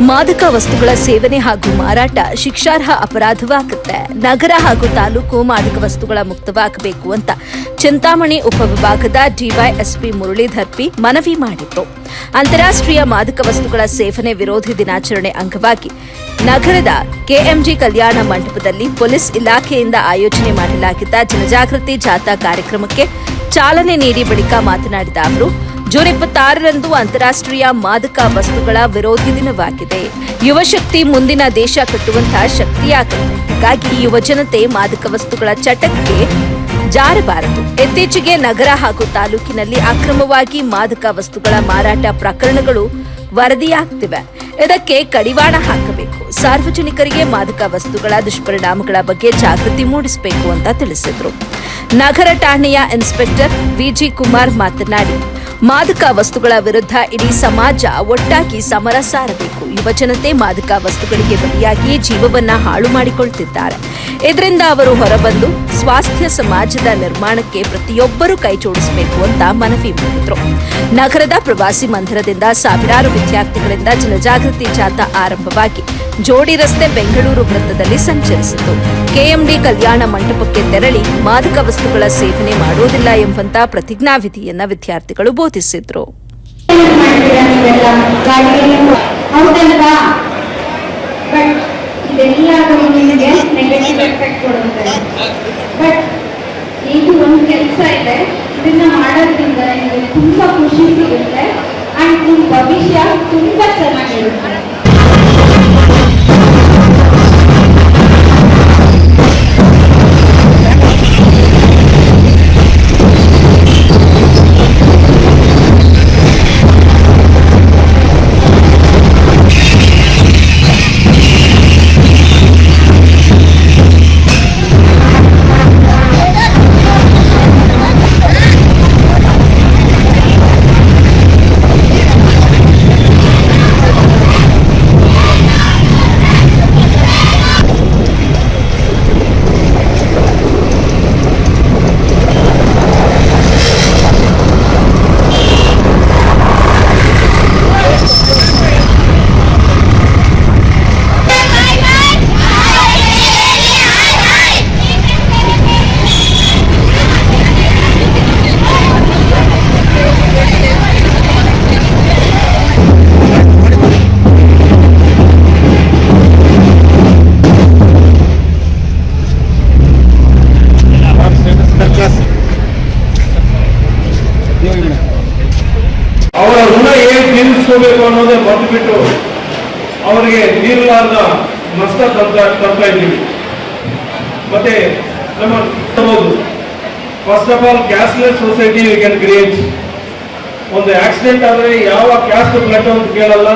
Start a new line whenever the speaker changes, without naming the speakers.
ಮಾದಕ ವಸ್ತುಗಳ ಸೇವನೆ ಹಾಗೂ ಮಾರಾಟ ಶಿಕ್ಷಾರ್ಹ ಅಪರಾಧವಾಗುತ್ತೆ. ನಗರ ಹಾಗೂ ತಾಲೂಕು ಮಾದಕ ವಸ್ತುಗಳ ಮುಕ್ತವಾಗಬೇಕು ಅಂತ ಚಿಂತಾಮಣಿ ಉಪವಿಭಾಗದ ಡಿವೈಎಸ್ಪಿ ಮುರಳೀಧರ್ ಪಿ ಮನವಿ ಮಾಡಿದ್ರು ಅಂತಾರಾಷ್ಟ್ರೀಯ ಮಾದಕ ವಸ್ತುಗಳ ಸೇವನೆ ವಿರೋಧಿ ದಿನಾಚರಣೆ ಅಂಗವಾಗಿ ನಗರದ ಕೆಎಂಜಿ ಕಲ್ಯಾಣ ಮಂಟಪದಲ್ಲಿ ಪೊಲೀಸ್ ಇಲಾಖೆಯಿಂದ ಆಯೋಜನೆ ಮಾಡಲಾಗಿದ್ದ ಜನಜಾಗೃತಿ ಜಾಥಾ ಕಾರ್ಯಕ್ರಮಕ್ಕೆ ಚಾಲನೆ ನೀಡಿ ಬಳಿಕ ಮಾತನಾಡಿದ ಅವರು ಜೂನ್ ಇಪ್ಪತ್ತಾರರಂದು ಅಂತಾರಾಷ್ಟ್ರೀಯ ಮಾದಕ ವಸ್ತುಗಳ ವಿರೋಧಿ ದಿನವಾಗಿದೆ. ಯುವಶಕ್ತಿ ಮುಂದಿನ ದೇಶ ಕಟ್ಟುವಂತಹ ಶಕ್ತಿಯಾಗಿದೆ ಹೀಗಾಗಿ ಯುವ ಜನತೆ ಮಾದಕ ವಸ್ತುಗಳ ಚಟಕ್ಕೆ ಜಾರಬಾರದು. ಇತ್ತೀಚೆಗೆ ನಗರ ಹಾಗೂ ತಾಲೂಕಿನಲ್ಲಿ ಅಕ್ರಮವಾಗಿ ಮಾದಕ ವಸ್ತುಗಳ ಮಾರಾಟ ಪ್ರಕರಣಗಳು ವರದಿಯಾಗ್ತಿವೆ. ಇದಕ್ಕೆ ಕಡಿವಾಣ ಹಾಕಬೇಕು. ಸಾರ್ವಜನಿಕರಿಗೆ ಮಾದಕ ವಸ್ತುಗಳ ದುಷ್ಪರಿಣಾಮಗಳ ಬಗ್ಗೆ ಜಾಗೃತಿ ಮೂಡಿಸಬೇಕು ಅಂತ ತಿಳಿಸಿದ್ರು. ನಗರ ಠಾಣೆಯ ಇನ್ಸ್ಪೆಕ್ಟರ್ ವಿಜಿ ಕುಮಾರ್ ಮಾತನಾಡಿ ಮಾದಕ ವಸ್ತುಗಳ ವಿರುದ್ಧ ಇಡೀ ಸಮಾಜ ಒಟ್ಟಾಗಿ ಸಮರ ಸಾರಬೇಕು ಯುವಜನತೆ ಮಾದಕ ವಸ್ತುಗಳಿಗೆ ಬಲಿಯಾಗಿ ಜೀವವನ್ನ ಹಾಳು ಮಾಡಿಕೊಳ್ತಿದ್ದಾರೆ. ಇದರಿಂದ ಅವರು ಹೊರಬಂದು ಸ್ವಾಸ್ಥ್ಯ ಸಮಾಜದ ನಿರ್ಮಾಣಕ್ಕೆ ಪ್ರತಿಯೊಬ್ಬರೂ ಕೈ ಜೋಡಿಸಬೇಕು ಅಂತ ಮನವಿ ಮಾಡಿದ್ರು. ನಗರದ ಪ್ರವಾಸಿ ಮಂದಿರದಿಂದ ಸಾವಿರಾರು ವಿದ್ಯಾರ್ಥಿಗಳಿಂದ ಜನಜಾಗೃತಿ ಜಾಥಾ ಆರಂಭವಾಗಿ ಜೋಡಿ ರಸ್ತೆ ಬೆಂಗಳೂರು ವೃತ್ತದಲ್ಲಿ ಸಂಚರಿಸಿತು ಕೆಎಂಡಿ ಕಲ್ಯಾಣ ಮಂಟಪಕ್ಕೆ ತೆರಳಿ ಮಾದಕ ವಸ್ತುಗಳ ಸೇವನೆ ಮಾಡುವುದಿಲ್ಲ ಎಂಬಂತ ಪ್ರತಿಜ್ಞಾವಿಧಿಯನ್ನ ವಿದ್ಯಾರ್ಥಿಗಳು ಬೋಧಿಸಿದ್ರು.
ತುಂಬಾ ಖುಷಿ ಸಿಗುತ್ತೆ ಅಂಡ್ ನಿಮ್ಮ ಭವಿಷ್ಯ ತುಂಬಾ ಚೆನ್ನಾಗಿರುತ್ತೆ
ತೀರಿಸ್ಕೋಬೇಕು ಅನ್ನೋದೇ ಮರ್ತು ಬಿಟ್ಟು ಅವರಿಗೆ ನೀರಲಾರ್ದ ನಷ್ಟ ತಂತ ತರ್ತಾ ಇದ್ದೀವಿ. ಮತ್ತೆ ನಮ್ಮ first of all cashless society you can create ಒಂದು ಆಕ್ಸಿಡೆಂಟ್ ಆದರೆ ಯಾವ ಕ್ಯಾಸ್ಟ್ ಅಂತ ಕೇಳಲ್ಲ.